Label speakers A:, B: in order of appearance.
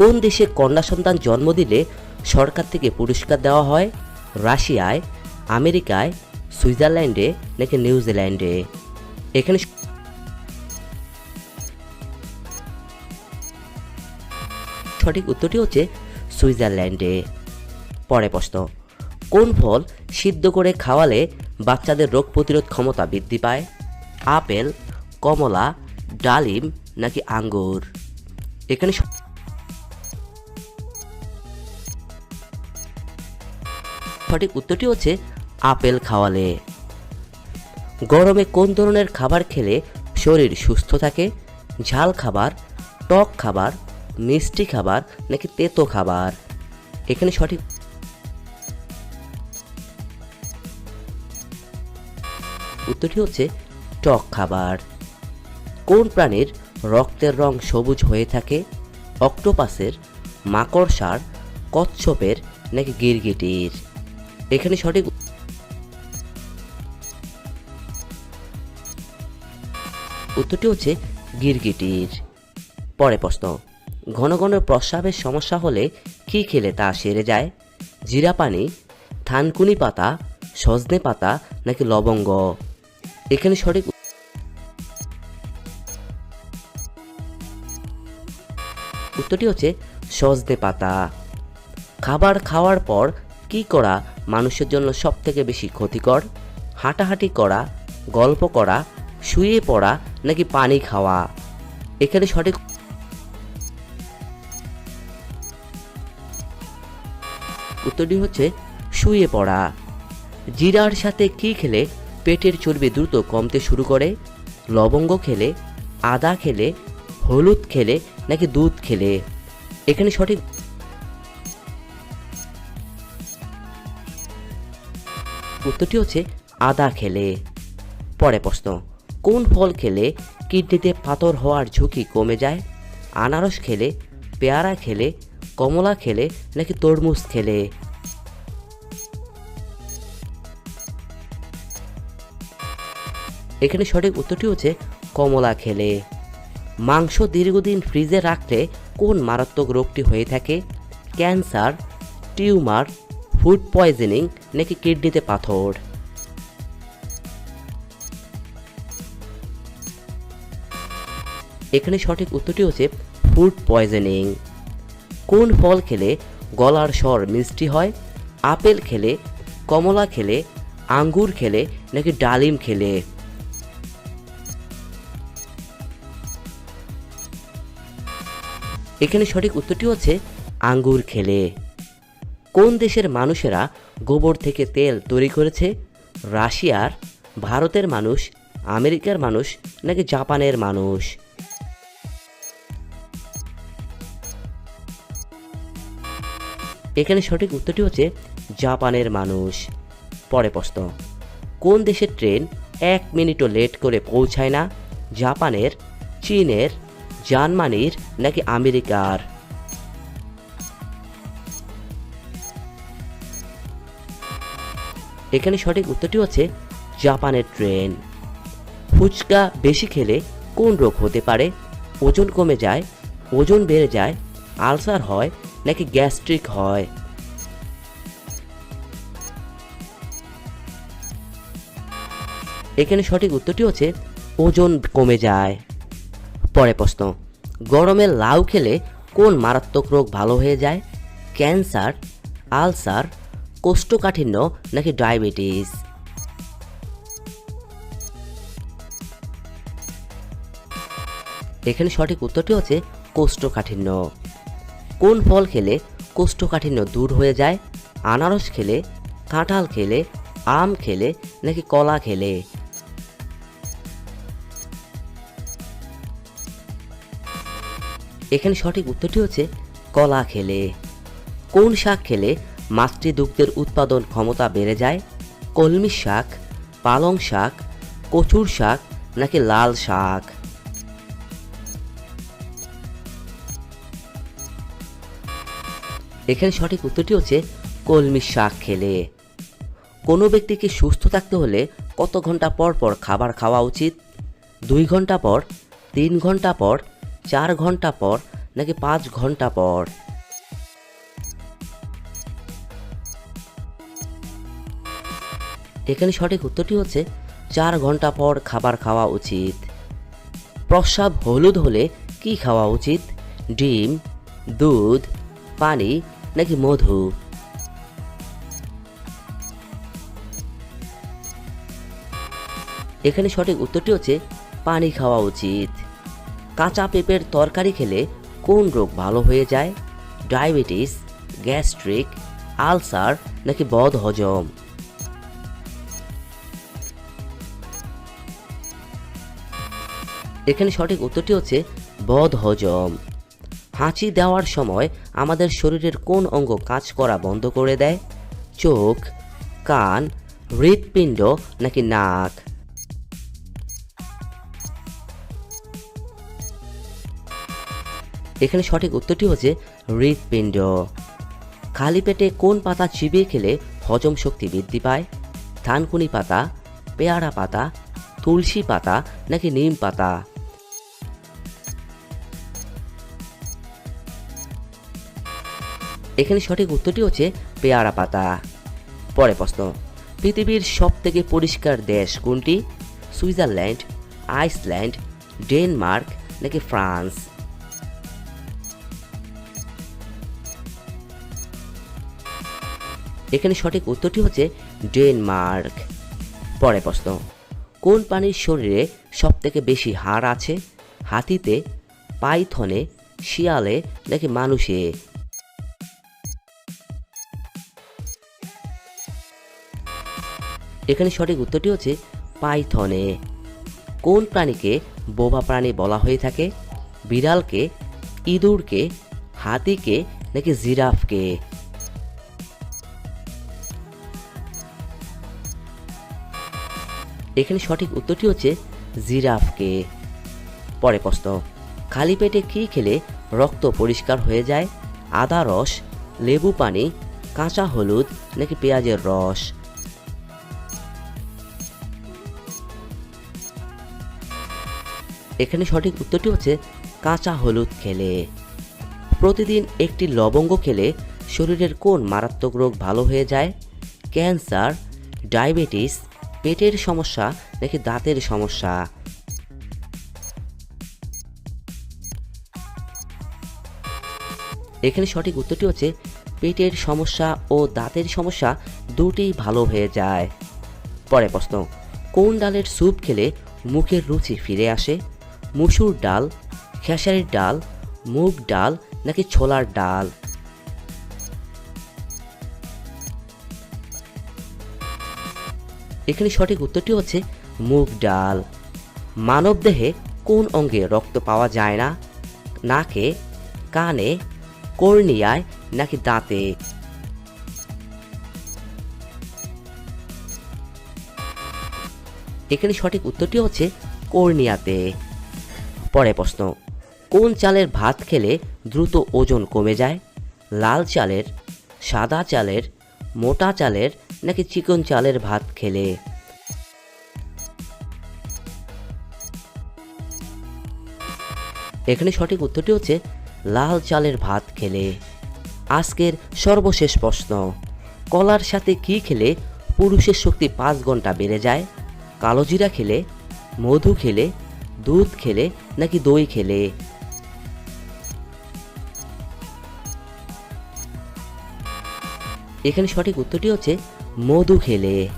A: কোন দেশে কন্যা সন্তান জন্ম দিলে সরকার থেকে পুরস্কার দেওয়া হয়? রাশিয়ায়, আমেরিকায়, সুইজারল্যান্ডে নাকি নিউজিল্যান্ডে? এখানে সঠিক উত্তরটি হচ্ছে সুইজারল্যান্ডে। পরে প্রশ্ন, কোন ফল সিদ্ধ করে খাওয়ালে বাচ্চাদের রোগ প্রতিরোধ ক্ষমতা বৃদ্ধি পায়? আপেল, কমলা, ডালিম নাকি আঙ্গুর? এখানে সঠিক উত্তরটি হচ্ছে আপেল খাওয়ালে। গরমে কোন ধরনের খাবার খেলে শরীর সুস্থ থাকে? ঝাল খাবার, টক খাবার, মিষ্টি খাবার নাকি তেতো খাবার? এখানে সঠিক উত্তরটি হচ্ছে টক খাবার। কোন প্রাণীর রক্তের রং সবুজ হয়ে থাকে? অক্টোপাসের, মাকড়সার, কচ্ছপের নাকি গিরগিটির? এখানে সঠিক উত্তরটি হচ্ছে গিরগিটির। পরে প্রশ্ন, ঘন ঘন প্রস্রাবের সমস্যা হলে কি খেলে তা সেরে যায়? জিরা পানি থানকুনি পাতা, সজনে পাতা নাকি লবঙ্গ? এখানে সঠিক উত্তরটি হচ্ছে সজনে পাতা। খাবার খাওয়ার পর কি করা মানুষের জন্য সব থেকে বেশি ক্ষতিকর হাঁটাহাঁটি করা, গল্প করা, শুয়ে পড়া নাকি পানি খাওয়া। এখানে সঠিক উত্তরটি হচ্ছে শুয়ে পড়া। জিরার সাথে কি খেলে পেটের চর্বি দ্রুত কমতে শুরু করে? লবঙ্গ খেলে, আদা খেলে, হলুদ খেলে নাকি দুধ খেলে? এখানে সঠিক উত্তরটি হচ্ছে আদা খেলে। পরে প্রশ্ন, কোন ফল খেলে কিডনিতে পাথর হওয়ার ঝুঁকি কমে যায়? আনারস খেলে, পেয়ারা খেলে, কমলা খেলে নাকি তরমুজ খেলে? এখানে সঠিক উত্তরটি হচ্ছে কমলা খেলে। মাংস দীর্ঘদিন ফ্রিজে রাখলে কোন মারাত্মক রোগটি হয়ে থাকে? ক্যান্সার, টিউমার ফুড পয়জনিং নাকি কিডনিতে পাথর? এখানে সঠিক উত্তরটি হচ্ছে ফুড পয়জনিং কোন ফল খেলে গলার স্বর মিষ্টি হয়? আপেল খেলে, কমলা খেলে, আঙ্গুর খেলে নাকি ডালিম খেলে? এখানে সঠিক উত্তরটি হচ্ছে আঙ্গুর খেলে। কোন দেশের মানুষেরা গোবর থেকে তেল তৈরি করেছে? রাশিয়ার ভারতের মানুষ, আমেরিকার মানুষ নাকি জাপানের মানুষ? এখানে সঠিক উত্তরটি হচ্ছে জাপানের মানুষ। পরে প্রশ্ন, কোন দেশের ট্রেন এক মিনিটও লেট করে পৌঁছায় না? জাপানের, চীনের, জার্মানির নাকি আমেরিকার? এখানে সঠিক উত্তরটি হচ্ছে জাপানের ট্রেন। ফুচকা বেশি খেলে কোন রোগ হতে পারে? ওজন কমে যায়, ওজন বেড়ে যায়, আলসার হয় নাকি গ্যাস্ট্রিক হয়? এখানে সঠিক উত্তরটি হচ্ছে ওজন কমে যায়। পরে প্রশ্ন, গরমে লাউ খেলে কোন মারাত্মক রোগ ভালো হয়ে যায়? ক্যান্সার, আলসার কোষ্ঠকাঠিন্য নাকি ডায়াবেটিস? এখানে সঠিক উত্তরটি হচ্ছে কোষ্ঠকাঠিন্য। কোন ফল খেলে কোষ্ঠকাঠিন্য দূর হয়ে যায়? আনারস খেলে, কাঁঠাল খেলে, আম খেলে নাকি কলা খেলে? এখানে সঠিক উত্তরটি হচ্ছে কলা খেলে। কোন শাক খেলে মাতৃদুগ্ধের উৎপাদন ক্ষমতা বেড়ে যায়, কলমি শাক, পালং শাক, কচুর শাক, নাকি লাল শাক? এখানে সঠিক উত্তরটি হচ্ছে কলমি শাক খেলে। কোনো ব্যক্তিকে সুস্থ থাকতে হলে কত ঘণ্টা পর পর খাবার খাওয়া উচিত? দুই ঘণ্টা পর, তিন ঘণ্টা পর, চার ঘণ্টা পর, নাকি পাঁচ ঘণ্টা পর? এখানে সঠিক উত্তরটি হচ্ছে চার ঘণ্টা পর খাবার খাওয়া উচিত। প্রস্রাব হলুদ হলে কি খাওয়া উচিত? ডিম, দুধ, পানি নাকি মধু? এখানে সঠিক উত্তরটি হচ্ছে পানি খাওয়া উচিত। কাঁচা পেঁপের তরকারি খেলে কোন রোগ ভালো হয়ে যায়? ডায়াবেটিস, গ্যাস্ট্রিক, আলসার নাকি বদ এখানে সঠিক উত্তরটি হচ্ছে বদ হজম হাঁচি দেওয়ার সময় আমাদের শরীরের কোন অঙ্গ কাজ করা বন্ধ করে দেয়? চোখ, কান, হৃৎপিণ্ড নাকি নাক? এখানে সঠিক উত্তরটি হচ্ছে হৃৎপিণ্ড। খালি পেটে কোন পাতা চিবিয়ে খেলে হজম শক্তি বৃদ্ধি পায়? থানকুনি পাতা, পেয়ারা পাতা, তুলসী পাতা নাকি নিম পাতা? এখানে সঠিক উত্তরটি হচ্ছে পেয়ারা পাতা। পরে প্রশ্ন, পৃথিবীর সব থেকে পরিষ্কার দেশ কোনটি? সুইজারল্যান্ড, আইসল্যান্ড, ডেনমার্ক নাকি ফ্রান্স? এখানে সঠিক উত্তরটি হচ্ছে ডেনমার্ক। পরে প্রশ্ন, কোন প্রাণীর শরীরে সব থেকে বেশি হাড় আছে? হাতিতে, পাইথনে, শিয়ালে নাকি মানুষে? এখানে সঠিক উত্তরটি হচ্ছে পাইথনে। কোন প্রাণীকে বোবা প্রাণী বলা হয়ে থাকে? বিড়ালকে, ইঁদুরকে, হাতিকে নাকি জিরাফকে? এখানে সঠিক উত্তরটি হচ্ছে জিরাফকে। পরে প্রশ্ন, খালি পেটে কী খেলে রক্ত পরিষ্কার হয়ে যায়? আদা রস, লেবু পানি, কাঁচা হলুদ নাকি পেঁয়াজের রস? এখানে সঠিক উত্তরটি হচ্ছে কাঁচা হলুদ খেলে। প্রতিদিন একটি লবঙ্গ খেলে শরীরের কোন মারাত্মক রোগ ভালো হয়ে যায়? ক্যান্সার, ডায়াবেটিস, পেটের সমস্যা নাকি দাঁতের সমস্যা? এখানে সঠিক উত্তরটি হচ্ছে পেটের সমস্যা ও দাঁতের সমস্যা দুটি ভালো হয়ে যায়। পরে প্রশ্ন, কোন ডালের স্যুপ খেলে মুখের রুচি ফিরে আসে? মুসুর ডাল খেসারির ডাল, মুগ ডাল নাকি ছোলার ডাল? এখানে সঠিক উত্তরটি হচ্ছে মুগ ডাল। মানবদেহে কোন অঙ্গে রক্ত পাওয়া যায় না? নাকে, কানে, কর্নিয়ায় নাকি দাঁতে? এখানে সঠিক উত্তরটি হচ্ছে কর্নিয়াতে। পরে প্রশ্ন, কোন চালের ভাত খেলে দ্রুত ওজন কমে যায়? লাল চালের, সাদা চালের, মোটা চালের, নাকি চিকন চালের ভাত খেলে? এখানে সঠিক উত্তরটি হচ্ছে, লাল চালের ভাত খেলে। আজকের সর্বশেষ প্রশ্ন, কলার সাথে কি খেলে পুরুষের শক্তি পাঁচ ঘণ্টা বেড়ে যায়? কালোজিরা খেলে, মধু খেলে, দুধ খেলে নাকি দই খেলে? এখানে সঠিক উত্তরটি হচ্ছে মধু খেলে।